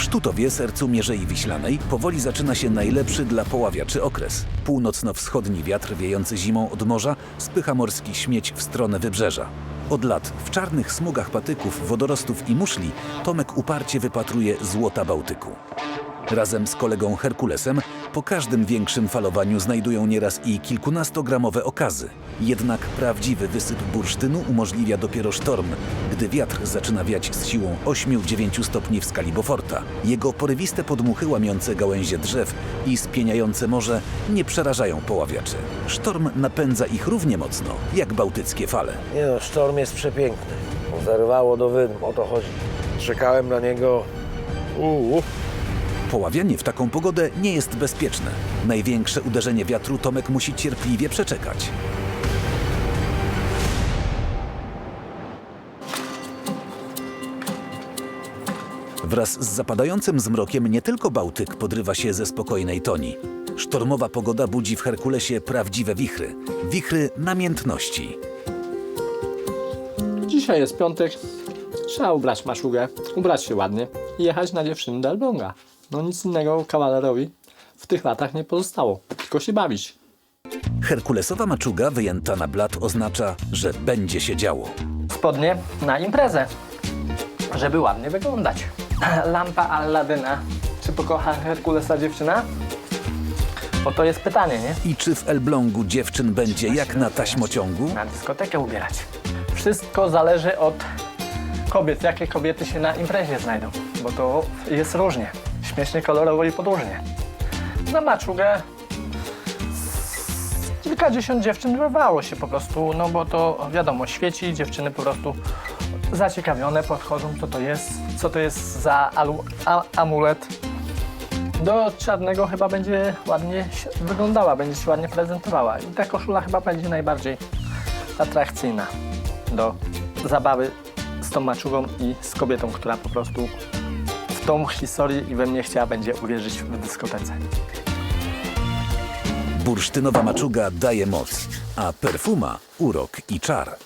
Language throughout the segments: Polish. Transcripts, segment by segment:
W Sztutowie, sercu Mierzei Wiślanej, powoli zaczyna się najlepszy dla poławiaczy okres. Północno-wschodni wiatr wiejący zimą od morza spycha morski śmieć w stronę wybrzeża. Od lat w czarnych smugach patyków, wodorostów i muszli Tomek uparcie wypatruje złota Bałtyku. Razem z kolegą Herkulesem po każdym większym falowaniu znajdują nieraz i kilkunastogramowe okazy. Jednak prawdziwy wysyp bursztynu umożliwia dopiero sztorm, gdy wiatr zaczyna wiać z siłą 8-9 stopni w skali. Jego porywiste podmuchy łamiące gałęzie drzew i spieniające morze nie przerażają poławiaczy. Sztorm napędza ich równie mocno jak bałtyckie fale. Nie no, sztorm jest przepiękny. Zerwało do wydm, o to chodzi. Czekałem na niego. Uuu. Poławianie w taką pogodę nie jest bezpieczne. Największe uderzenie wiatru Tomek musi cierpliwie przeczekać. Wraz z zapadającym zmrokiem nie tylko Bałtyk podrywa się ze spokojnej toni. Sztormowa pogoda budzi w Herkulesie prawdziwe wichry. Wichry namiętności. Dzisiaj jest piątek. Trzeba ubrać maszugę, ubrać się ładnie jechać na dziewczynę do Elbląga. No nic innego kawalerowi w tych latach nie pozostało, tylko się bawić. Herkulesowa maczuga wyjęta na blat oznacza, że będzie się działo. Spodnie na imprezę, żeby ładnie wyglądać. Lampa Alladyna. Czy pokocha Herkulesa dziewczyna? Oto jest pytanie, nie? I czy w Elblągu dziewczyn będzie jak na taśmociągu? Na dyskotekę ubierać. Wszystko zależy od kobiet, jakie kobiety się na imprezie znajdą, bo to jest różnie. Śmiesznie, kolorowo i podłużnie. Na maczugę kilkadziesiąt dziewczyn wyrwało się po prostu, no bo to wiadomo, świeci, dziewczyny po prostu zaciekawione podchodzą, co to jest, co to jest za alu, a, amulet. Do czarnego chyba będzie ładnie wyglądała, będzie się ładnie prezentowała i ta koszula chyba będzie najbardziej atrakcyjna do zabawy z tą maczugą i z kobietą, która po prostu tą historię i we mnie chciała będzie uwierzyć w dyskotece. Bursztynowa maczuga daje moc, a perfuma urok i czar.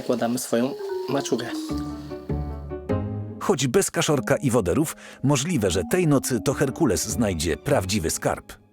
Zakładamy swoją maczugę. Choć bez kaszorka i woderów, możliwe, że tej nocy to Herkules znajdzie prawdziwy skarb.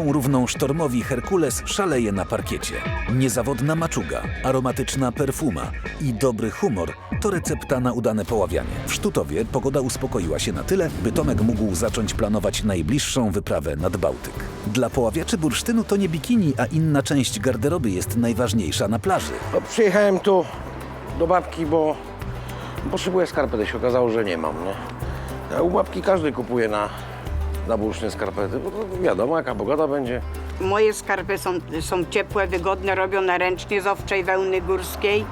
Siłą równą sztormowi Herkules szaleje na parkiecie. Niezawodna maczuga, aromatyczna perfuma i dobry humor to recepta na udane poławianie. W Sztutowie pogoda uspokoiła się na tyle, by Tomek mógł zacząć planować najbliższą wyprawę nad Bałtyk. Dla poławiaczy bursztynu to nie bikini, a inna część garderoby jest najważniejsza na plaży. No, przyjechałem tu do babki, bo potrzebuję skarpety. Się okazało, że nie mam, nie? A u babki każdy kupuje na, na bursztyn skarpety, bo to wiadomo, jaka pogoda będzie. Moje skarpy są, są ciepłe, wygodne, robione ręcznie z owczej wełny górskiej.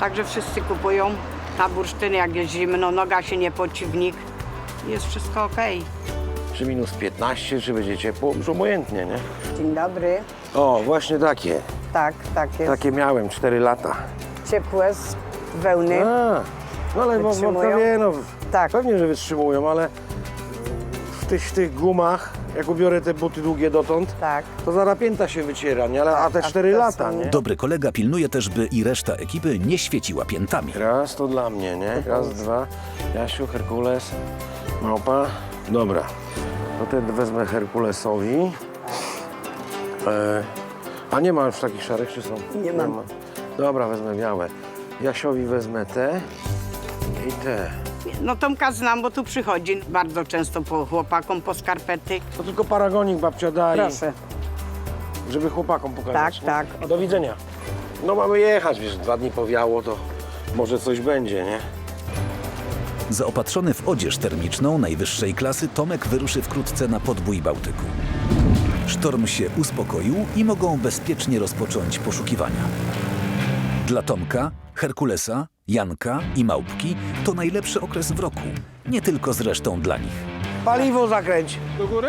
Także wszyscy kupują na bursztyny, jak jest zimno, noga się nie poci w nich. Jest wszystko okej. Czy minus 15, czy będzie ciepło, już obojętnie, nie? Dzień dobry. O, właśnie takie. Tak, tak jest. Takie miałem 4 lata. Ciepłe z wełny. A, no ale bo, bo Wytrzymują? pewnie, no, Tak. pewnie, że wytrzymują, ale tych, w tych gumach, jak ubiorę te buty długie dotąd, Tak. to zaraz pięta się wyciera, nie? Ale, a te a 4 te lata, są- nie? Dobry kolega pilnuje też, by i reszta ekipy nie świeciła piętami. Raz to dla mnie, nie? Raz, dwa. Jasiu, Herkules, małpa. Dobra. To ten wezmę Herkulesowi. E, a nie ma już takich szarych, czy są? Nie mam. ma. Dobra, wezmę białe. Jasiowi wezmę te i te. No Tomka znam, bo tu przychodzi bardzo często po chłopakom, po skarpety. To tylko paragonik babcia daje, Proszę. żeby chłopakom pokazać. Tak, tak. A do widzenia. No mamy jechać, wiesz, dwa dni powiało, to Może coś będzie, nie? Zaopatrzony w odzież termiczną najwyższej klasy, Tomek wyruszy wkrótce na podbój Bałtyku. Sztorm się uspokoił i mogą bezpiecznie rozpocząć poszukiwania. Dla Tomka, Herkulesa, Janka i Małpki to najlepszy okres w roku, nie tylko zresztą dla nich. Paliwo zakręć. Do góry?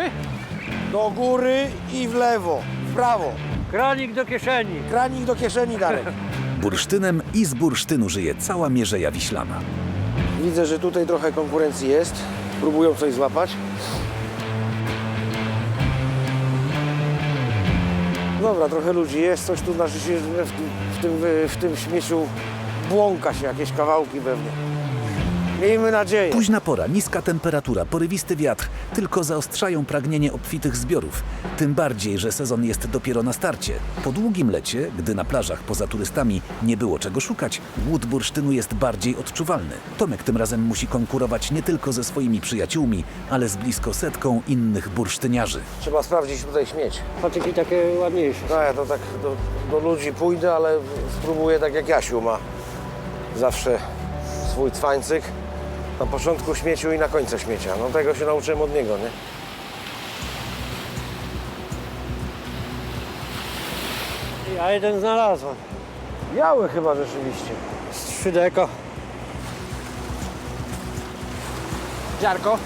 Do góry i w lewo, w prawo. Kranik do kieszeni. Kranik do kieszeni, Darek. Bursztynem i z bursztynu żyje cała Mierzeja Wiślana. Widzę, że tutaj trochę konkurencji jest. Próbują coś złapać. Dobra, trochę ludzi jest, coś tu znaczy się, w w tym, w tym śmieciu błąka się jakieś kawałki pewnie. Miejmy nadzieję. Późna pora, niska temperatura, porywisty wiatr tylko zaostrzają pragnienie obfitych zbiorów. Tym bardziej, że sezon jest dopiero na starcie. Po długim lecie, gdy na plażach poza turystami nie było czego szukać, głód bursztynu jest bardziej odczuwalny. Tomek tym razem musi konkurować nie tylko ze swoimi przyjaciółmi, ale z blisko setką innych bursztyniarzy. Trzeba sprawdzić tutaj śmieć. Patyki takie ładniejsze. No ja to tak do, do ludzi pójdę, ale spróbuję tak jak Jasiu ma zawsze swój cwańcyk. Na początku śmieciu i na końcu śmiecia. No tego się nauczyłem od niego, nie? Ja jeden znalazłem. Biały chyba rzeczywiście. Z 3 deko. Ziarko.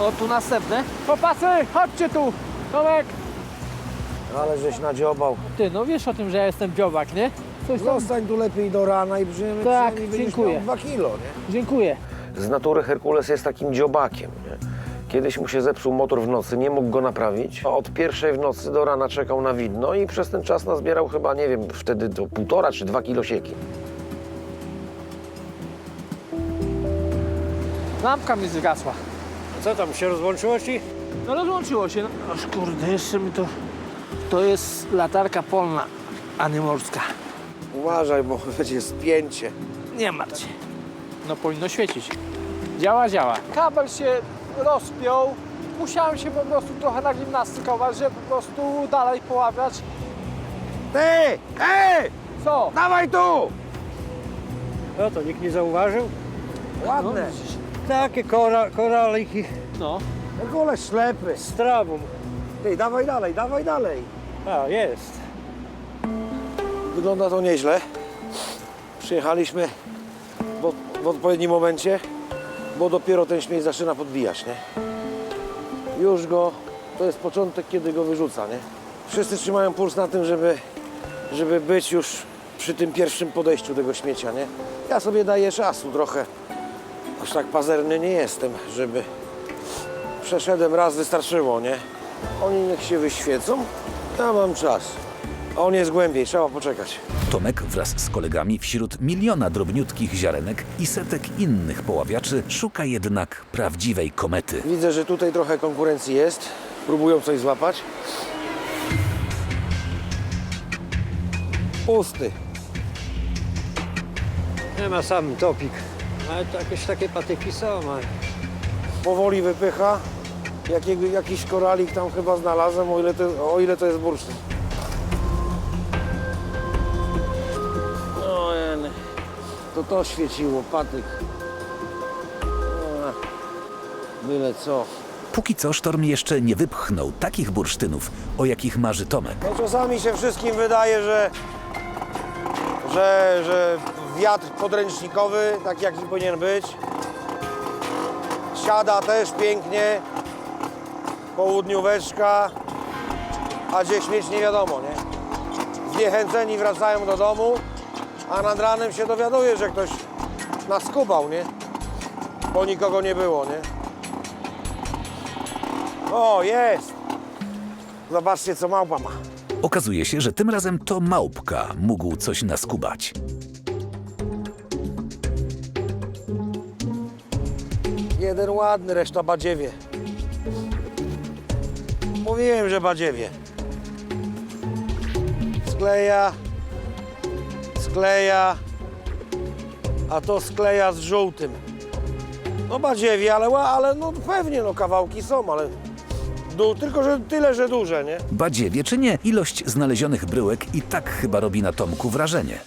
O, tu następne. Chłopacy, chodźcie tu. Tomek. Ale żeś nadziobał. Ty, no wiesz o tym, że ja jestem dziobak, nie? Coś tam. Zostań tu lepiej do rana i przynajmniej, Tak, dziękuję. dwa kilo, nie? Dziękuję. Z natury Herkules jest takim dziobakiem, nie? Kiedyś mu się zepsuł motor w nocy, nie mógł go naprawić. A Od pierwszej w nocy do rana czekał na widno i przez ten czas nazbierał chyba, nie wiem, wtedy to półtora czy dwa kilo sieki. Lampka mi zgasła. Co tam, się rozłączyło ci? No rozłączyło się. No. Aż kurde, jeszcze mi to... To jest latarka polna, a nie morska. Uważaj, bo będzie spięcie. Nie martw się. No powinno świecić. Działa, działa. Kabel się rozpiął. Musiałem się po prostu trochę nagimnastykować, żeby po prostu dalej poławiać. Ty! Ej! Co? Dawaj tu! No to nikt nie zauważył? Ładne. No. Takie kora, koraliki no. Herkules ślepy. z trawą. Ty, dawaj dalej, dawaj dalej. A, jest. Wygląda to nieźle. Przyjechaliśmy w, od- w odpowiednim momencie, bo dopiero ten śmieć zaczyna podbijać, nie? Już go, to jest początek, kiedy go wyrzuca, nie? Wszyscy trzymają puls na tym, żeby, żeby być już przy tym pierwszym podejściu tego śmiecia, nie? Ja sobie daję czasu trochę. Aż tak pazerny nie jestem, żeby przeszedłem raz, wystarczyło, nie? Oni niech się wyświecą, ja mam czas. A on jest głębiej, trzeba poczekać. Tomek wraz z kolegami wśród miliona drobniutkich ziarenek i setek innych poławiaczy szuka jednak prawdziwej komety. Widzę, że tutaj trochę konkurencji jest. Próbują coś złapać. Pusty. Nie ma sam topik. Ale to jakieś takie patyki są, ale... Powoli wypycha. Jakiego, jakiś koralik tam chyba znalazłem, o ile to, o ile to jest bursztyn. No, jeny. to to świeciło, patyk. A, Byle co. Póki co sztorm jeszcze nie wypchnął takich bursztynów, o jakich marzy Tomek. No czasami się wszystkim wydaje, że, że, że wiatr podręcznikowy, tak jaki powinien być, siada też pięknie, południóweczka, a gdzieś mieć nie wiadomo, nie? Zniechęceni wracają do domu, a nad ranem się dowiaduje, że ktoś naskubał, nie? Bo nikogo nie było, nie? O, jest! Zobaczcie, co małpa ma. Okazuje się, że tym razem to małpka mógł coś naskubać. Jeden ładny, reszta badziewie. Mówiłem, że badziewie. Skleja, skleja, a to skleja z żółtym. No badziewie, ale, ale no pewnie, no kawałki są, ale du, tylko że tyle, że duże, nie? Badziewie czy nie, ilość znalezionych bryłek i tak chyba robi na Tomku wrażenie.